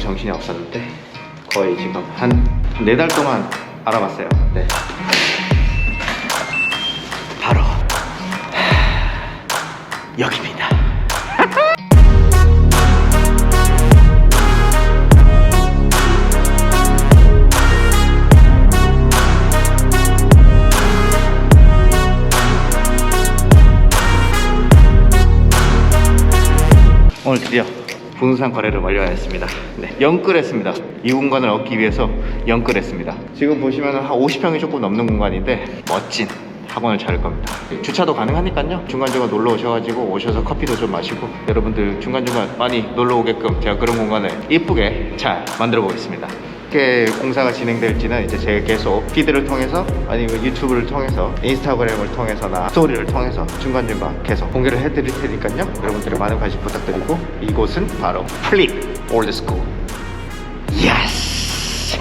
정신이 없었는데 거의 지금 한 네 달 동안 알아봤어요. 네. 바로 여기입니다. 오늘 드디어 부동산 거래를 완료하였습니다. 네, 영끌했습니다. 이 공간을 얻기 위해서 영끌했습니다. 지금 보시면 한 50평이 조금 넘는 공간인데 멋진 학원을 차릴 겁니다. 주차도 가능하니까요. 중간중간 놀러 오셔가지고 오셔서 커피도 좀 마시고 여러분들 중간중간 많이 놀러 오게끔 제가 그런 공간을 이쁘게 잘 만들어 보겠습니다. 어떻게 공사가 진행될지는 이제 제가 계속 피드를 통해서 아니면 유튜브를 통해서 인스타그램을 통해서나 스토리를 통해서 중간중간 계속 공개를 해드릴 테니까요. 여러분들의 많은 관심 부탁드리고 이곳은 바로 플립 올드스쿨. 예스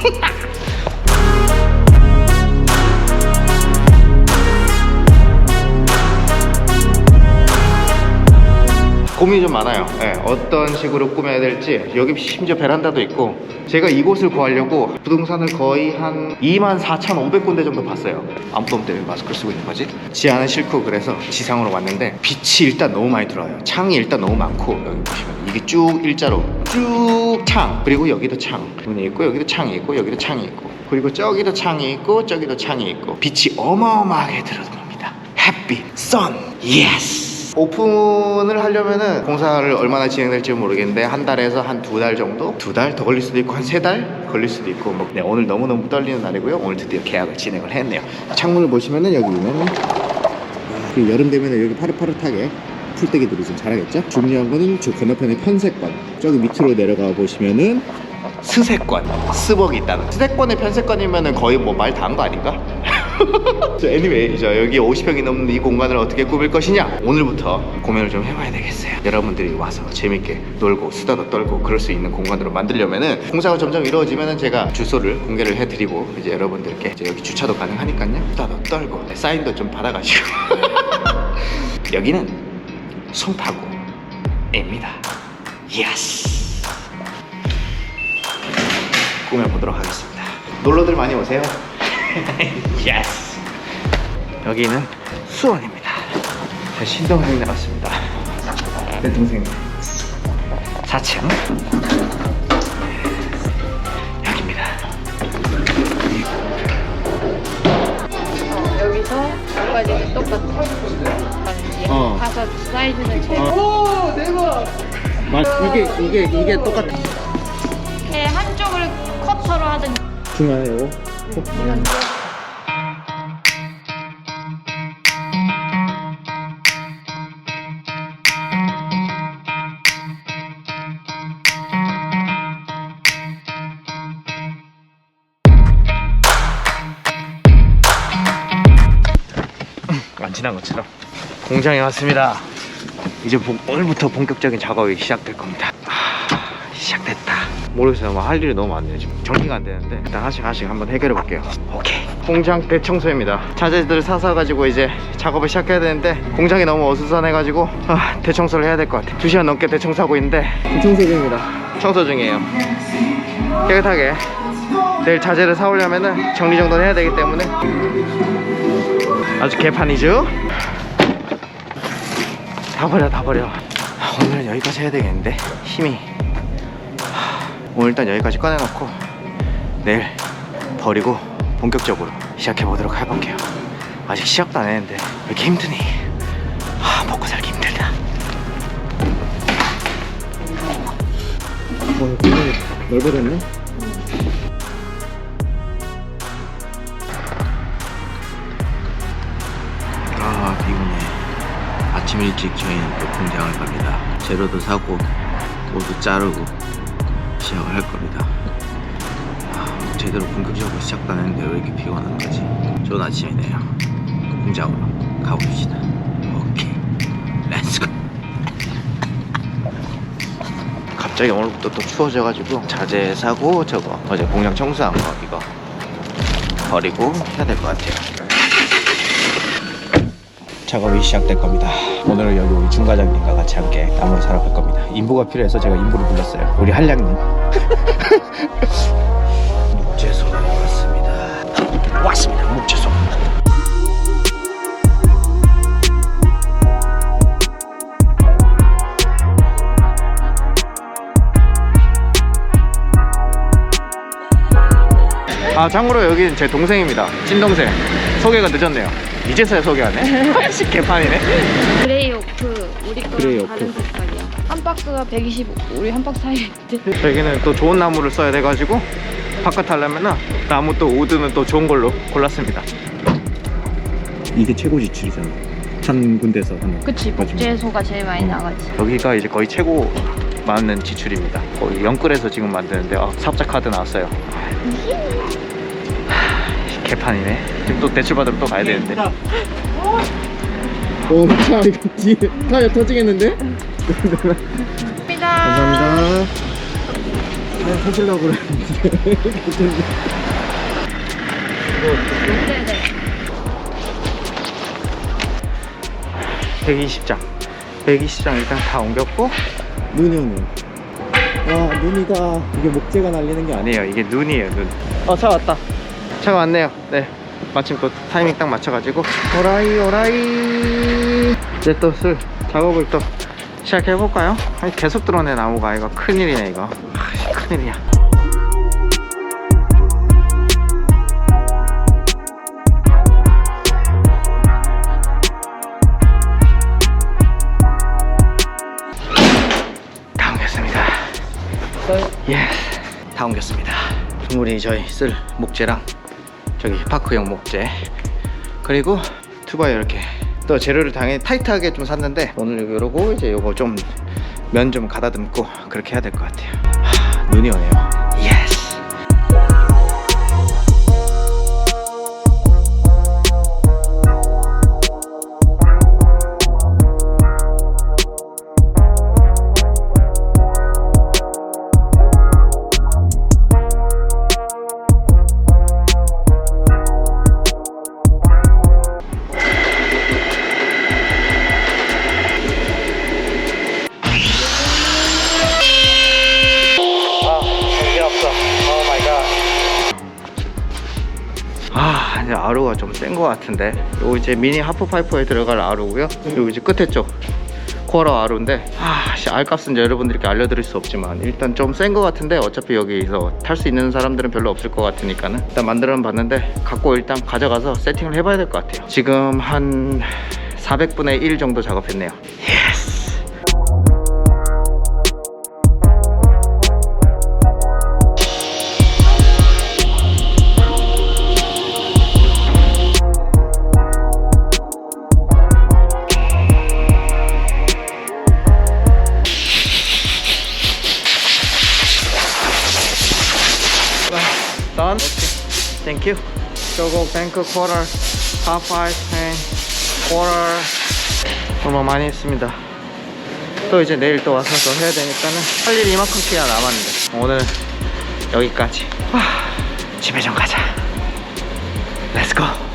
고민이 좀 많아요. 예, 어떤 식으로 꾸며야 될지 여기 심지어 베란다도 있고 제가 이곳을 구하려고 부동산을 거의 한 24,500군데 정도 봤어요. 없는데 왜 마스크를 쓰고 있는 거지? 지하는 싫고 그래서 지상으로 왔는데 빛이 일단 너무 많이 들어와요. 창이 일단 너무 많고 여기 보시면 이게 쭉 일자로 쭉 창 그리고 여기도 창 문이 있고 여기도 창이 있고 여기도 창이 있고 그리고 저기도 창이 있고 저기도 창이 있고 빛이 어마어마하게 들어옵니다. 햇빛, 선, 예스. 오픈을 하려면은 공사를 얼마나 진행될지 모르겠는데 한 달에서 한 두 달 정도? 두 달 더 걸릴 수도 있고 한 세 달 걸릴 수도 있고 뭐 네, 오늘 너무너무 떨리는 날이고요. 오늘 드디어 계약을 진행을 했네요. 창문을 보시면은 여기 보면은 그 여름 되면은 여기 파릇파릇하게 풀떼기들이 좀 자라겠죠? 중요한 거는 저 건너편에 편세권 저기 밑으로 내려가 보시면은 스세권 스벅이 있다는 스세권에 편세권이면은 거의 뭐 말 다 한 거 아닌가? 저 anyway 저 여기 50평이 넘는 이 공간을 어떻게 꾸밀 것이냐? 오늘부터 고민을 좀 해봐야 되겠어요. 여러분들이 와서 재밌게 놀고 수다도 떨고 그럴 수 있는 공간으로 만들려면은 공사가 점점 이루어지면은 제가 주소를 공개를 해드리고 이제 여러분들께 이제 여기 주차도 가능하니까요. 수다도 떨고 네, 사인도 좀 받아가지고. 여기는 송파구입니다. 예스 꾸며보도록 하겠습니다. 놀러들 많이 오세요 예스 여기는 수원입니다. 제 신동생이 나왔습니다. 내 동생. 4층. 여기입니다. 여기서 여기까지 똑같아. 어. 가서 사이즈는 최고. 이게 이게 이게 똑같아. 이렇게 한쪽을 커터로 하든 중간에 요 거. 안 지난 것처럼 공장에 왔습니다. 이제 본- 오늘부터 본격적인 작업이 시작될 겁니다. 아, 시작됐다. 모르겠어요. 뭐할 일이 너무 많네요. 지금 정리가 안 되는데 일단 하나씩 하나씩 한번 해결해 볼게요. 오케이. 공장 대청소입니다. 자재들 사서 가지고 이제 작업을 시작해야 되는데 공장이 너무 어수선해가지고 아, 대청소를 해야 될 것 같아요. 2 시간 넘게 대청소하고 있는데 청소 중입니다. 청소 중이에요. 깨끗하게 내일 자재를 사오려면은 정리정돈 해야 되기 때문에 아주 개판이죠? 다 버려 다 버려 아, 오늘은 여기까지 해야 되겠는데 힘이 하, 오늘 일단 여기까지 꺼내놓고 내일 버리고 본격적으로 시작해 보도록 해볼게요. 아직 시작도 안 했는데 왜 이렇게 힘드니? 아, 먹고 살기 힘들다. 어, 굉장히 넓어졌네? 아 피곤해. 아침 일찍 저희는 또 공장을 갑니다. 재료도 사고 돌도 자르고 시작을 할 겁니다. 아, 제대로 본격적으로 시작도 안 했는데 왜 이렇게 피곤한 거지? 좋은 아침이네요. 공장으로 가봅시다. 오케이. 렛츠고 갑자기 오늘부터 또 추워져가지고 자재 사고 저거. 어제 공장 청소한 거 이거 버리고 해야 될 것 같아요 작업이 시작될 겁니다. 오늘은 여기 우리 중과장님과 같이 함께 나무를 사러 갈 겁니다. 인부가 필요해서 제가 인부를 불렀어요. 우리 한량님. 묵제소에 왔습니다. 왔습니다. 묵제소. 아 참고로 여기는 제 동생입니다 찐동생 소개가 늦었네요 이제서야 소개하네 씨 개판이네 그레이 오크 우리 그레이 거랑 다른 오크. 색깔이야. 한 박스가 125. 우리 한 박스 사이에 있대. 저희는 또 좋은 나무를 써야 돼가지고 바깥 하려면은 나무 또 우드는 또 좋은 걸로 골랐습니다 이게 최고 지출이잖아. 한 군데서 하는. 그치 목재소가 제일 많이 나가지. 여기가 이제 거의 최고 많은 지출입니다 거의 영끌에서 지금 만드는데 아, 사업자 카드 나왔어요 하, 개판이네 지금 또 대출 받으러 또 가야 되는데 오, 차 이거 뒤에 타이어 터지겠는데? 감사합니다. 감사합니다. 네, 터질라고 그랬는데. 네네. 120장 120장 일단 다 옮겼고 눈이 오네요. 와, 눈이다. 이게 목재가 날리는 게 아니에요. 이게 눈이에요 눈어차 왔다 차가 왔네요. 네. 마침 또 타이밍 딱 맞춰가지고. 오라이 오라이. 이제 또 슬 작업을 또 시작해볼까요? 아니, 계속 들어오네 나무가. 이거 큰일이네 이거. 아, 큰일이야. 다 옮겼습니다. 예스 다 옮겼습니다. 우리 저희 쓸 목재랑 저기 파크용 목재. 그리고 투바에 이렇게 또 재료를 당연히 타이트하게 좀 샀는데 오늘 이러고 이제 요거 좀 면좀 가다듬고 그렇게 해야 될 것 같아요. 하, 눈이 오네요 같은데. 요 이제 미니 하프 파이프에 들어갈 아루고요. 요 이제 끝에 쪽 코어라 아루인데, 아, 씨, 알값은 여러분들께 알려드릴 수 없지만 일단 좀 센 것 같은데 어차피 여기서 탈 수 있는 사람들은 별로 없을 것 같으니까는 일단 만들어 봤는데 갖고 일단 가져가서 세팅을 해봐야 될 것 같아요. 지금 한 400분의 1 정도 작업했네요. 예스. You. 저거 뱅크 쿼터, 파5 펜, 쿼터 얼마 많이 했습니다. 또 이제 내일 또 와서 또 해야 되니까는 할 일이 이만큼씩이나 남았는데 오늘 여기까지. 와, 집에 좀 가자. 아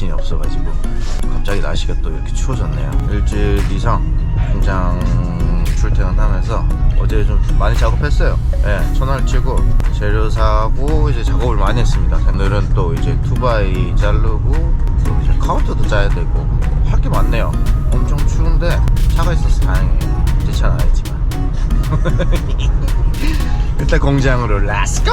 정신이 없어가지고, 갑자기 날씨가 또 이렇게 추워졌네요. 일주일 이상 공장 출퇴근하면서 어제 좀 많이 작업했어요. 예, 손을 치고 재료 사고 이제 작업을 많이 했습니다. 오늘은 또 이제 투바이 자르고 또 이제 카운터도 짜야 되고 할 게 많네요. 엄청 추운데 차가 있어서 다행이에요. 제 차는 아니지만. 일단 공장으로 렛츠고!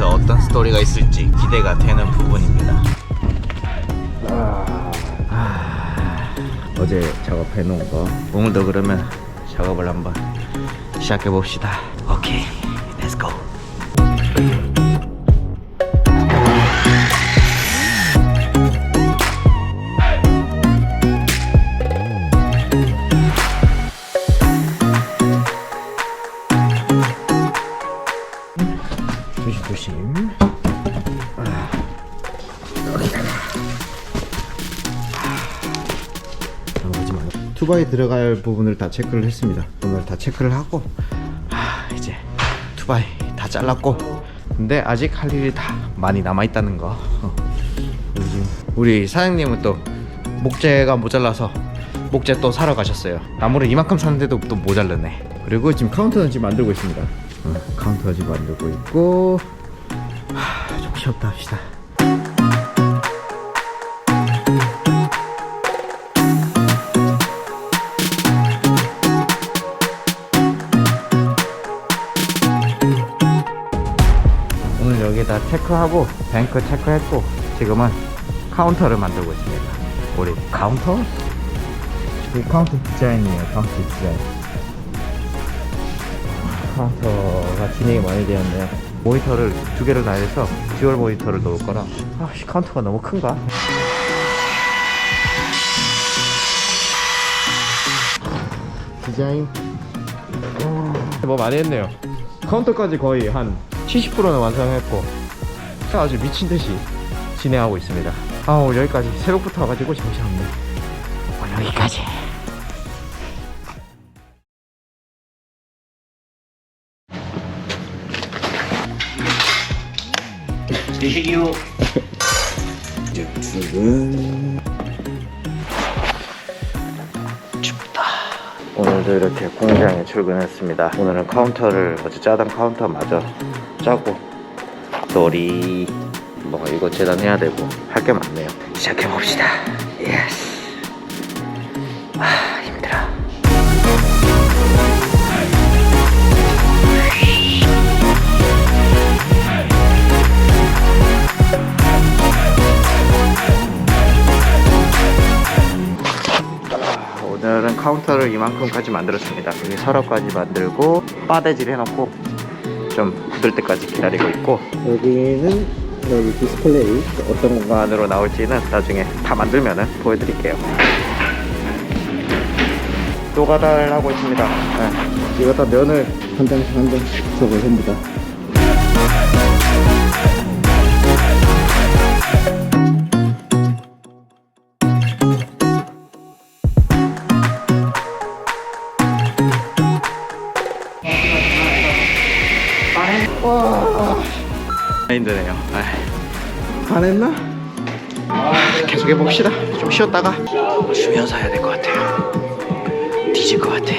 또 공장에서 어떤 스토리가 있을지 기대가 되는 부분입니다. 아, 어제 작업해 놓은 거 오늘도 그러면 작업을 한번 시작해 봅시다. 오케이, 조심. 아, 마. 투바에 들어갈 부분을 다 체크를 했습니다. 오늘 다 체크를 하고 아, 이제 투바이 다 잘랐고 근데 아직 할 일이 다 많이 남아 있다는 거. 어. 우리 사장님은 또 목재가 모자라서 목재 또 사러 가셨어요. 나무를 이만큼 샀는데도 또 모자르네. 그리고 지금 카운터는 지금 만들고 있습니다. 어, 카운터 지금 만들고 있고 하, 좀 쉬었다 합시다. 오늘 여기다 체크하고 뱅크 체크했고 지금은 카운터를 만들고 있습니다. 우리 카운터? 이 카운터 디자인이에요. 카운터 디자인. 카운터가 진행이 많이 되었네요. 모니터를 두 개를 돼서 듀얼 모니터를 놓을 거라. 아, 씨, 카운터가 너무 큰가? 디자인. 뭐 많이 했네요. 카운터까지 거의 한 70%는 완성했고 아주 미친 듯이 진행하고 있습니다. 아 오늘 여기까지 새벽부터 와가지고 정신없네. 오늘 여기까지. 드시기요. 지금 춥다. 오늘도 이렇게 공장에 출근했습니다. 오늘은 카운터를 어제 짜던 카운터 마저 짜고 놀이 뭐 이거 재단해야 되고 할 게 많네요. 시작해 봅시다. 예스. 카운터를 이만큼까지 만들었습니다. 여기 서랍까지 만들고 빠대질 해놓고 좀 굳을 때까지 기다리고 있고 여기는 여기 디스플레이 어떤 공간으로 나올지는 나중에 다 만들면은 보여드릴게요. 노가다를 하고 있습니다. 네. 이거 다 면을 한 장씩 한 장씩 저거 전부 다. 힘드네요. 반했나? 계속 해봅시다. 좀 쉬었다가 쉬면서 해야 될 것 같아요. 뒤질 것 같아.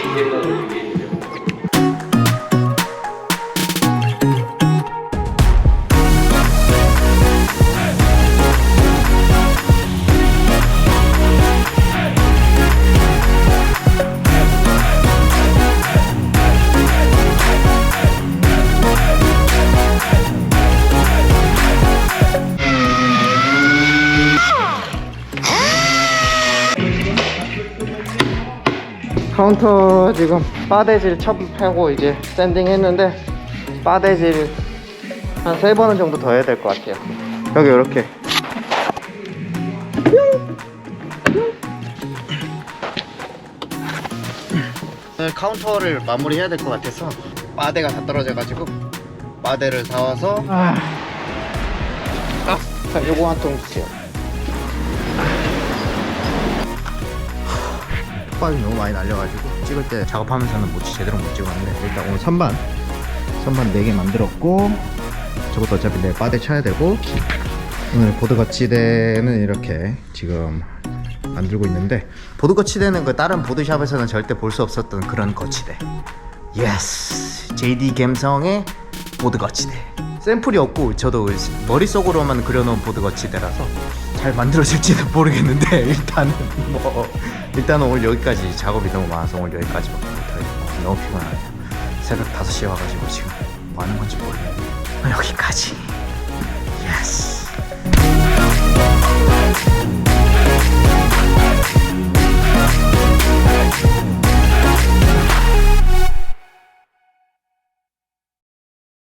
카운터 지금 빠대질 첩하고 이제 샌딩 했는데 빠대질 한 세 번은 정도 더 해야 될 것 같아요. 여기 이렇게. 카운터를 마무리 해야 될 것 같아서 빠대가 다 떨어져 가지고 빠대를 사와서 아, 자, 요거 한 통 주세요 흙밥이 너무 많이 날려가지고 찍을 때 작업하면서는 못 제대로 못 찍었는데 일단 오늘 선반 선반 4개 만들었고 저것도 어차피 내 빠대 쳐야 되고 오늘 보드 거치대는 이렇게 지금 만들고 있는데 보드 거치대는 그 다른 보드샵에서는 절대 볼 수 없었던 그런 거치대. 예스 JD 갬성의 보드 거치대. 샘플이 없고 저도 머릿속으로만 그려놓은 보드 거치대라서 잘 만들어질지는 모르겠는데 일단은 뭐 일단 오늘 여기까지 작업이 너무 많아서 오늘 여기까지 밖에 너무 피곤하네요. 새벽 5시에 와가지고 지금 뭐 하는 건지 모르겠는데 여기까지. 예스 yes.